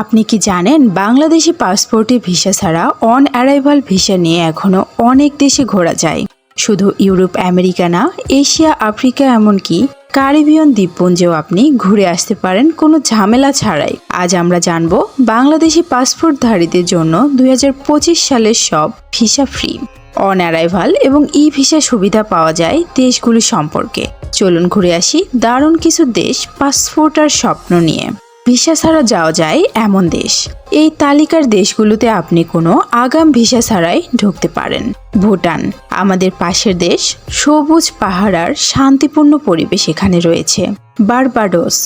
আপনি কি জানেন, বাংলাদেশি পাসপোর্টে ভিসা ছাড়া অন অ্যারাইভাল ভিসা নিয়ে এখনও অনেক দেশে ঘোরা যায়। শুধু ইউরোপ, আমেরিকা না, এশিয়া, আফ্রিকা এমনকি কারিবিয়ান দ্বীপপুঞ্জেও আপনি ঘুরে আসতে পারেন কোনো ঝামেলা ছাড়াই। আজ আমরা জানব বাংলাদেশি পাসপোর্টধারীদের জন্য দু হাজার পঁচিশ সালের সব ভিসা ফ্রি। অন অ্যারাইভাল এবং ই ভিসা সুবিধা পাওয়া যায় দেশগুলি সম্পর্কে। চলুন ঘুরে আসি দারুণ কিছু দেশ পাসপোর্ট আর স্বপ্ন নিয়ে। ভিসা ছাড়া যাওয়া যায় এমন দেশ। এই তালিকার দেশগুলোতে আপনি কোনো আগাম ভিসা ছাড়াই ঢুকতে পারেন। ভুটান, আমাদের পাশের দেশ, সবুজ পাহাড় আর শান্তিপূর্ণ পরিবেশ এখানে রয়েছে। বারবাডোস,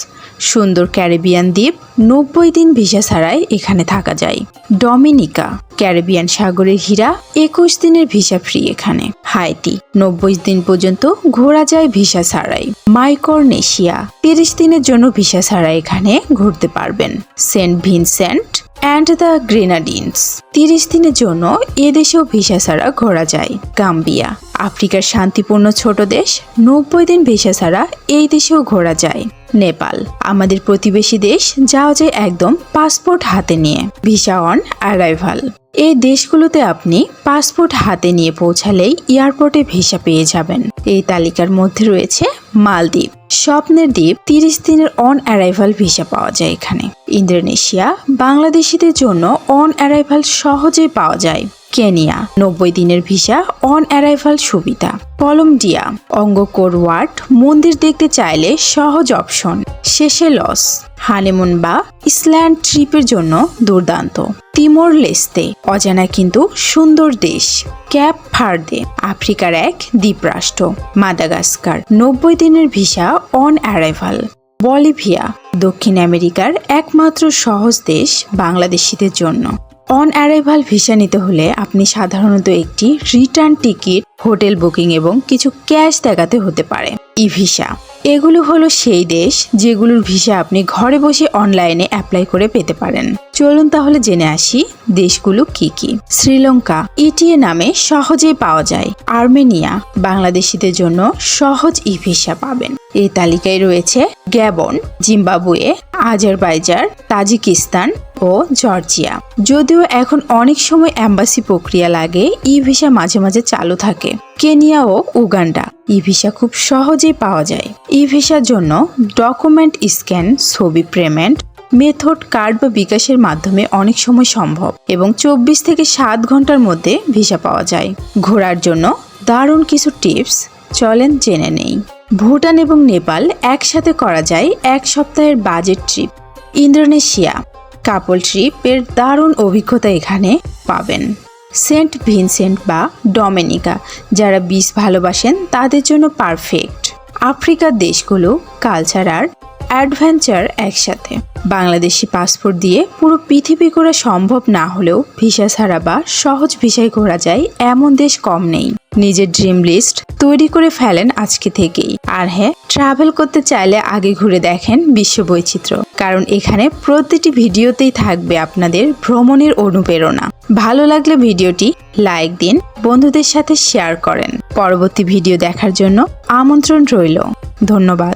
সুন্দর ক্যারিবিয়ান দ্বীপ, নব্বই দিন ভিসা ছাড়াই এখানে থাকা যায়। ডমিনিকা, ক্যারিবিয়ান সাগরের হীরা, একুশ দিনের ভিসা ফ্রি এখানে। হাইতি নব্বই দিন পর্যন্ত ঘোরা যায় ভিসা ছাড়াই। মাইকরনেশিয়া, তিরিশ দিনের জন্য ভিসা ছাড়া এখানে ঘুরতে পারবেন। Saint Vincent and the Grenadines তিরিশ দিনের জন্য এদেশেও ভিসা ছাড়া ঘোরা যায়। গাম্বিয়া, আফ্রিকার শান্তিপূর্ণ ছোট দেশ, নব্বই দিন ভিসা ছাড়া এই দেশেও ঘোরা যায়। নেপাল, আমাদের প্রতিবেশী দেশ, যাওয়া যায় একদম পাসপোর্ট হাতে নিয়ে। Visa on arrival. এই দেশগুলোতে আপনি পাসপোর্ট হাতে নিয়ে পৌঁছালেই এয়ারপোর্টে ভিসা পেয়ে যাবেন। এই তালিকার মধ্যে রয়েছে মালদ্বীপ। স্বপ্নের দ্বীপ তিরিশ দিনের অন অ্যারাইভাল ভিসা পাওয়া যায় এখানে। ইন্দোনেশিয়া, বাংলাদেশিদের জন্য অন অ্যারাইভাল সহজেই পাওয়া যায়। কেনিয়া, নব্বই দিনের ভিসা, অন অ্যারাইভাল সুবিধা। কলম্বিয়া, অঙ্গকোর ওয়ার্ড, মন্দির দেখতে চাইলে সহজ অপশন, শেষে লস। হানিমুন বা ইসল্যান্ড ট্রিপের জন্য দুর্দান্ত। তিমোর লেস্তে, অজানা কিন্তু সুন্দর দেশ, ক্যাপ ফার্দে আফ্রিকার এক দ্বীপরাষ্ট্র, মাদাগাস্কার, নব্বই দিনের ভিসা অন অ্যারাইভাল। বলিভিয়া, দক্ষিণ আমেরিকার একমাত্র সহজ দেশ বাংলাদেশিদের জন্য। অন অ্যারাইভাল ভিসা নিতে হলে আপনি সাধারণত একটি রিটার্ন টিকিট, হোটেল বুকিং এবং কিছু ক্যাশ দেখাতে হতে পারে। ই ভিসা এগুলো হলো সেই দেশ যেগুলোর ভিসা আপনি ঘরে বসে অনলাইনে অ্যাপ্লাই করে পেতে পারেন। চলুন তাহলে জেনে আসি দেশগুলো কি কি। শ্রীলঙ্কা ইটিএ নামে সহজেই পাওয়া যায়। আর্মেনিয়া, বাংলাদেশিদের জন্য সহজ ই ভিসা পাবেন। এই তালিকায় রয়েছে গ্যাবন, জিম্বাবুয়ে, আজারবাইজার, তাজিকিস্তান ও জর্জিয়া। যদিও এখন অনেক সময় অ্যাম্বাসি প্রক্রিয়া লাগে, ই ভিসা মাঝে মাঝে চালু থাকে। কেনিয়া ও উগান্ডা, ই ভিসা খুব সহজেই পাওয়া যায়। ই ভিসার জন্য ডকুমেন্ট স্ক্যান, ছবি পেমেন্ট, মেথড কার্ড বা বিকাশের মাধ্যমে অনেক সময় সম্ভব এবং চব্বিশ থেকে সাত ঘণ্টার মধ্যে ভিসা পাওয়া যায়। ঘোরার জন্য দারুণ কিছু টিপস, চলেন জেনে নেই। ভুটান এবং নেপাল একসাথে করা যায় এক সপ্তাহের বাজেট ট্রিপ। ইন্দোনেশিয়া কাপল ট্রিপের দারুণ অভিজ্ঞতা এখানে পাবেন। সেন্ট ভিনসেন্ট বা ডমিনিকা, যারা বিষ ভালোবাসেন, তাদের জন্য পারফেক্ট। আফ্রিকার দেশগুলো, কালচার আর অ্যাডভেঞ্চার একসাথে। বাংলাদেশি পাসপোর্ট দিয়ে পুরো পৃথিবী ঘোরা সম্ভব না হলেও ভিসা ছাড়া বা সহজ ভিসায় ঘোরা যায় এমন দেশ কম নেই। নিজের ড্রিম লিস্ট তৈরি করে ফেলেন আজকে থেকেই। আর হ্যাঁ ট্রাভেল করতে চাইলে আগে ঘুরে দেখেন বিশ্ব বৈচিত্র্য, কারণ এখানে প্রতিটি ভিডিওতেই থাকবে আপনাদের ভ্রমণের অনুপ্রেরণা। ভালো লাগলে ভিডিওটি লাইক দিন, বন্ধুদের সাথে শেয়ার করেন। পরবর্তী ভিডিও দেখার জন্য আমন্ত্রণ রইল। ধন্যবাদ।